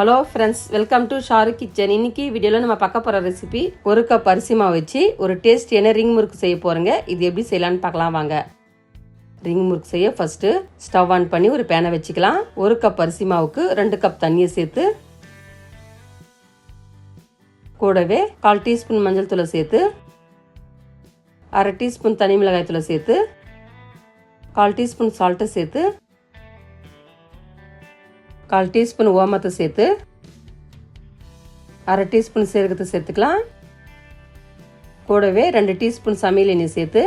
Hello friends welcome to Sharu kitchen இன்னைக்கு வீடியோவில் நம்ம பார்க்க போகிற ரெசிபி ஒரு கப் அரிசி மாவு வச்சு ஒரு டேஸ்ட் என்ன ரிங் முறுக்கு செய்ய போகிறேங்க இது எப்படி செய்யலான்னு பார்க்கலாம் வாங்க. ரிங் முறுக்கு செய்ய ஃபஸ்ட்டு ஸ்டவ் ஆன் பண்ணி ஒரு பேனை வச்சுக்கலாம். ஒரு கப் அரிசி மாவுக்கு ரெண்டு கப் தண்ணியை சேர்த்து கூடவே கால் டீஸ்பூன் மஞ்சள் தூளை சேர்த்து அரை டீஸ்பூன் தனி மிளகாய் தூளை சேர்த்து கால் டீஸ்பூன் சால்ட்டை சேர்த்து கால் டீஸ்பூன் ஓமத்தை சேர்த்து அரை டீஸ்பூன் சீரகத்தை சேர்த்துக்கலாம். கூடவே ரெண்டு டீஸ்பூன் சமையல் எண்ணெய் சேர்த்து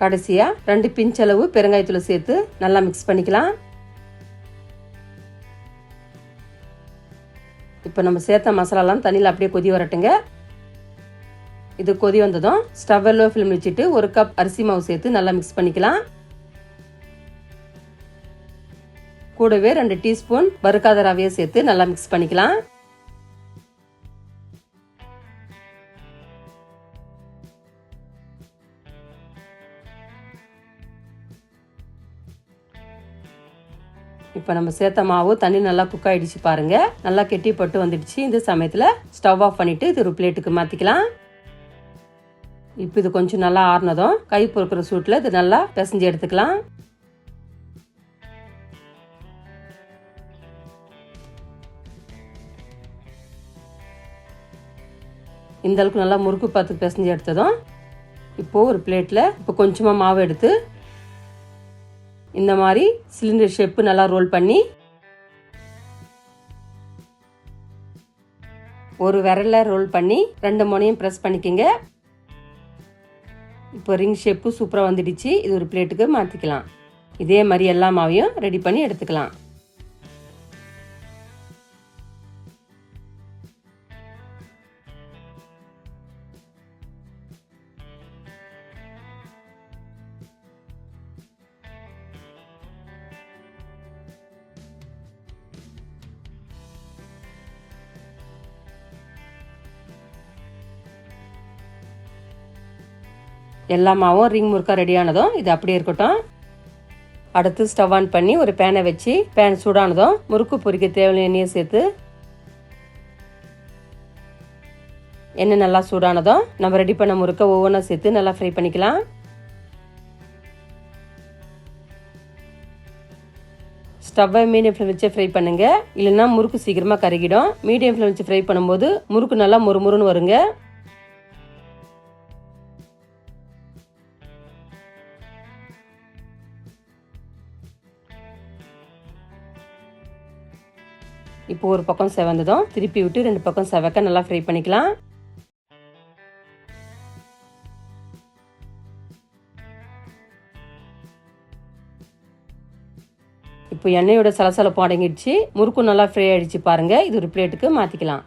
கடைசியாக ரெண்டு பிஞ்ச் அளவு பெருங்காயத்தூள் சேர்த்து நல்லா மிக்ஸ் பண்ணிக்கலாம். இப்போ நம்ம சேர்த்த மசாலாலாம் தண்ணியில் அப்படியே கொதி வரட்டுங்க. இது கொதி வந்ததும் ஸ்டவ் லோ ஃபிலிம் வச்சுட்டு ஒரு கப் அரிசி மாவு சேர்த்து நல்லா மிக்ஸ் பண்ணிக்கலாம். கூடவே ரெண்டு டீஸ்பூன் வறுக்காத ரவையை சேர்த்து நல்லா மிக்ஸ் பண்ணிக்கலாம். இப்போ நம்ம சேர்த்த மாவு தண்ணி நல்லா குக் ஆயிடுச்சு பாருங்க. நல்லா கெட்டி பட்டு வந்துடுச்சு. இந்த சமயத்தில் ஸ்டவ் ஆஃப் பண்ணிட்டு இது ஒரு பிளேட்டுக்கு மாற்றிக்கலாம் இப்போ இது கொஞ்சம் நல்லா ஆறுனதும் கை பொறுக்கிற சூட்டில் இது நல்லா பிசைஞ்சு எடுத்துக்கலாம். இந்த அளவுக்கு நல்லா முறுக்கு பார்த்து பிசைஞ்சு எடுத்ததும் இப்போது ஒரு பிளேட்டில் இப்போ கொஞ்சமாக மாவு எடுத்து இந்த மாதிரி சிலிண்டர் ஷேப்பு நல்லா ரோல் பண்ணி ஒரு விரல ரோல் பண்ணி ரெண்டு முனையும் ப்ரெஸ் பண்ணிக்கோங்க. இப்போ ரிங் ஷேப்பு சூப்பராக வந்துடுச்சு. இது ஒரு பிளேட்டுக்கு மாற்றிக்கலாம் இதே மாதிரி எல்லா மாவையும் ரெடி பண்ணி எடுத்துக்கலாம். எல்லா மாவும் ரிங் முறுக்கா ரெடியானதும் இது அப்படியே இருக்கட்டும். அடுத்து ஸ்டவ் ஆன் பண்ணி ஒரு பேனை வச்சு பேன் சூடானதும் முறுக்கு பொரிக்க தேவையான எண்ணெயை சேர்த்து எண்ணெய் நல்லா சூடானதும் நம்ம ரெடி பண்ண முறுக்க ஒவ்வொன்றா சேர்த்து நல்லா ஃப்ரை பண்ணிக்கலாம். ஸ்டவ்வை மீடியம் ஃப்ளேம் வச்சு ஃப்ரை பண்ணுங்க. இல்லைன்னா முறுக்கு சீக்கிரமாக கருகிடும். மீடியம் ஃப்ளேம் வச்சு ஃப்ரை பண்ணும்போது முறுக்கு நல்லா முறுமுறுன்னு வருங்க. இப்போ ஒரு பக்கம் செவந்ததும் திருப்பி விட்டு ரெண்டு பக்கம் செவக்க நல்லா ஃப்ரை பண்ணிக்கலாம். இப்போ எண்ணெயோட சலசலப்பு அடங்கிடுச்சு. முறுக்கும் நல்லா ஃப்ரை ஆயிடுச்சு பாருங்க. இது ஒரு பிளேட்டுக்கு மாத்திக்கலாம்.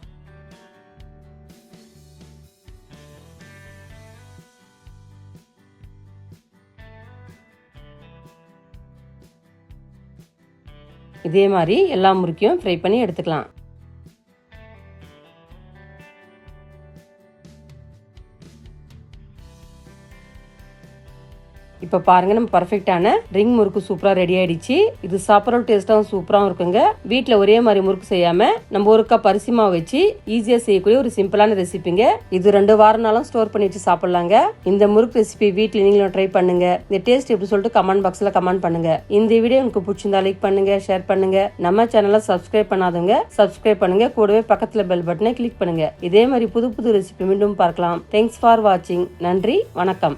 இதே மாதிரி எல்லா முறுக்கையும் ஃப்ரை பண்ணி எடுத்துக்கலாம். இப்போ பாருங்க நம்ம பர்ஃபெக்டான ரிங் முறுக்கு சூப்பராக ரெடி ஆயிடுச்சு. இது சாப்பிட்ற டேஸ்ட்டாகவும் சூப்பராகவும் இருக்குங்க. வீட்டில் ஒரே மாதிரி முறுக்கு செய்யாமல் நம்ம ஒரு கப் அரிசி மாவு வச்சு ஈஸியாக செய்யக்கூடிய ஒரு சிம்பிளான ரெசிபிங்க இது ரெண்டு வாரம்னாலும் ஸ்டோர் பண்ணி வச்சு சாப்பிட்லாங்க. இந்த முறுக்கு ரெசிபி வீட்டில் நீங்களும் ட்ரை பண்ணுங்க. இந்த டேஸ்ட் எப்படி சொல்லிட்டு கமெண்ட் பாக்ஸில் கமெண்ட் பண்ணுங்க. இந்த வீடியோ உங்களுக்கு பிடிச்சிருந்தா லைக் பண்ணுங்க ஷேர் பண்ணுங்க. நம்ம சேனலை சப்ஸ்கிரைப் பண்ணாதவங்க சப்ஸ்கிரைப் பண்ணுங்க. கூடவே பக்கத்தில் பெல் பட்டனை கிளிக் பண்ணுங்க. இதே மாதிரி புது புது ரெசிபி மீண்டும் பார்க்கலாம். தேங்க்ஸ் ஃபார் வாட்சிங் நன்றி வணக்கம்.